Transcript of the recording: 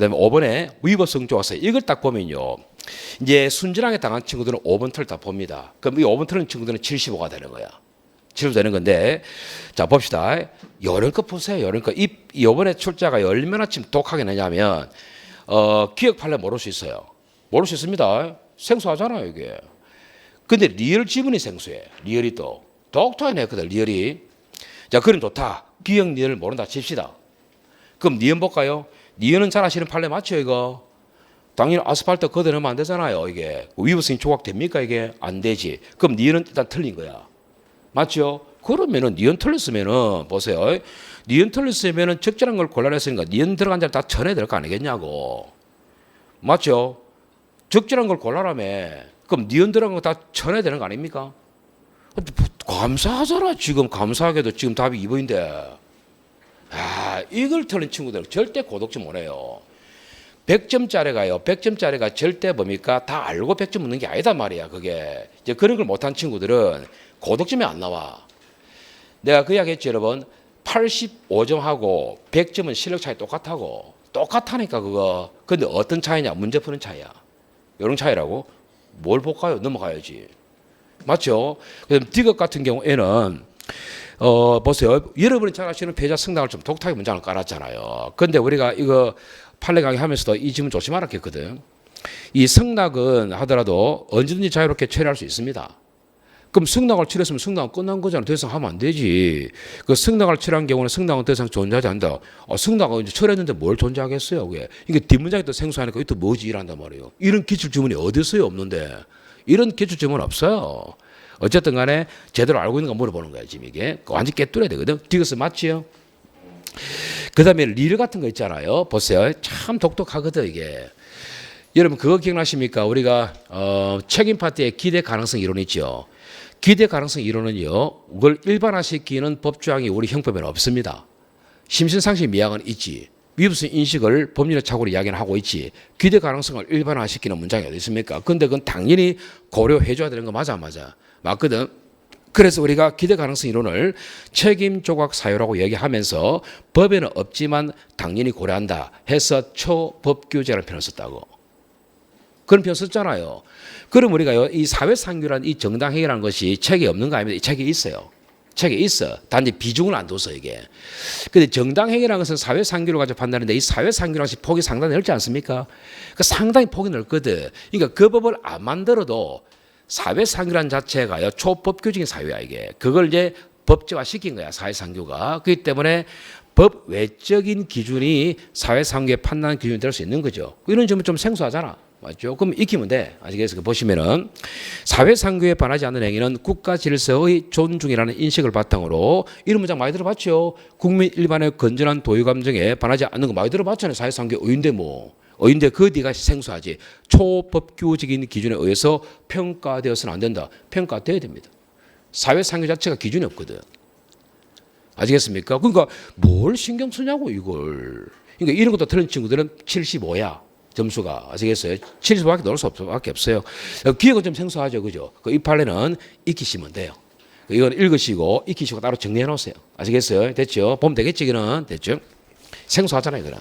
그다음에 5번에 위법성 조사 이걸 딱 보면요. 이제 순진하게 당한 친구들은 5번 틀 다 봅니다. 그럼 이 5번 틀은 친구들은 75가 되는 거야. 75 되는 건데 자 봅시다. 거 보세요. 거. 이 이번에 출제가 얼마나 지금 독하게 내냐면 어 기억 판례 모를 수 있어요. 모를 수 있습니다. 생소하잖아요 이게. 근데 리얼 지문이 생소해. 리얼이 또 독특하게 냈거든 리얼이. 자 그럼 좋다. 기억 리얼 모른다 칩시다. 그럼 니은 볼까요? 니은은 잘 아시는 판례 맞죠 이거? 당연히 아스팔트 걷어내면 안 되잖아요 이게 위법성이 조각됩니까 이게? 안 되지 그럼 니은은 일단 틀린 거야 맞죠? 그러면은 니은 틀렸으면은 보세요 니은 틀렸으면은 적절한 걸 골라냈으니까 니은 들어간 자를 다 전해야 될 거 아니겠냐고 맞죠? 적절한 걸 골라라며 그럼 니은 들어간 거다 전해야 되는 거 아닙니까? 감사하잖아 지금 감사하게도 지금 답이 2번인데 아, 이걸 틀린 친구들 절대 고독점 못 해요. 100점짜리가요. 100점짜리가 절대 뭡니까? 다 알고 100점 묻는 게 아니다 말이야. 그게. 이제 그런 걸 못한 친구들은 고독점이 안 나와. 내가 그 이야기 했죠, 여러분. 85점하고 100점은 실력 차이 똑같다고. 똑같다니까, 그거. 근데 어떤 차이냐? 문제 푸는 차이야. 이런 차이라고? 뭘 볼까요? 넘어가야지. 맞죠? 그럼 디귿 같은 경우에는 어, 보세요. 여러분이 잘 아시는 배자 승낙을 좀 독특하게 문장을 깔았잖아요. 근데 우리가 이거 판례 강의 하면서도 이 질문 조심하라 했거든. 이 승낙은 하더라도 언제든지 자유롭게 처리할 수 있습니다. 그럼 승낙을 치렀으면 승낙은 끝난 거잖아. 더 이상 하면 안 되지. 그 승낙을 치한 경우는 승낙은 더 이상 존재하지 않는다. 어, 승낙은 이제 처리했는데 뭘 존재하겠어요, 그게. 이게 뒷문장이 또 생소하니까 이또 뭐지 이란단 말이에요. 이런 기출 주문이 어디 있어요? 없는데. 이런 기출 주문 없어요. 어쨌든 간에 제대로 알고 있는 거 물어보는 거야, 지금 이게. 완전 깨뚫어야 되거든. 디귿스 맞지요? 그 다음에 리를 같은 거 있잖아요. 보세요. 참 독특하거든, 이게. 여러분, 그거 기억나십니까? 우리가, 어, 책임 파트의 기대 가능성 이론 있죠. 기대 가능성 이론은요, 그걸 일반화시키는 법조항이 우리 형법에는 없습니다. 심신상식 미학은 있지. 위법성 인식을 법률의 착오로 이야기는 하고 있지. 기대 가능성을 일반화시키는 문장이 어디 있습니까? 근데 그건 당연히 고려해줘야 되는 거 맞아, 안 맞아. 맞거든. 그래서 우리가 기대 가능성 이론을 책임 조각 사유라고 얘기하면서 법에는 없지만 당연히 고려한다 해서 초법규제라는 표현을 썼다고. 그런 표현 썼잖아요. 그럼 우리가요, 이 사회상규란 이 정당행위라는 것이 책에 없는 거 아닙니까? 이 책에 있어요. 책에 있어. 단지 비중을 안 둬서 이게. 근데 정당행위라는 것은 사회 상규를 가지고 판단하는데 이 사회 상규라는 것이 폭이 상당히 넓지 않습니까? 그 상당히 폭이 넓거든. 그러니까 그 법을 안 만들어도 사회 상규란 자체가요, 초법규적인 사유야, 이게. 그걸 이제 법제화 시킨 거야, 사회 상규가. 그렇기 때문에 법 외적인 기준이 사회 상규의 판단 기준이 될 수 있는 거죠. 이런 점은 좀 생소하잖아. 그럼 익히면 돼. 아시겠어요? 보시면은 사회상규에 반하지 않는 행위는 국가 질서의 존중이라는 인식을 바탕으로 이런 문장 많이 들어봤죠. 국민 일반의 건전한 도유 감정에 반하지 않는 거 많이 들어봤잖아요. 사회상규 의인데 뭐. 의인데 그 뒤가 생소하지. 초법규적인 기준에 의해서 평가되어서는 안 된다. 평가돼야 됩니다. 사회상규 자체가 기준이 없거든. 아시겠습니까? 그러니까 뭘 신경 쓰냐고 이걸. 그러니까 이런 것도 틀린 친구들은 75야. 점수가 아시겠어요? 70밖에 넣을 수 없, 밖에 없어요. 기억은 좀 생소하죠, 그죠? 그 이 판례는 익히시면 돼요. 이건 읽으시고 익히시고 따로 정리해 놓으세요. 아시겠어요? 됐죠? 보면 되겠지, 이거는 됐죠? 생소하잖아요, 이거는.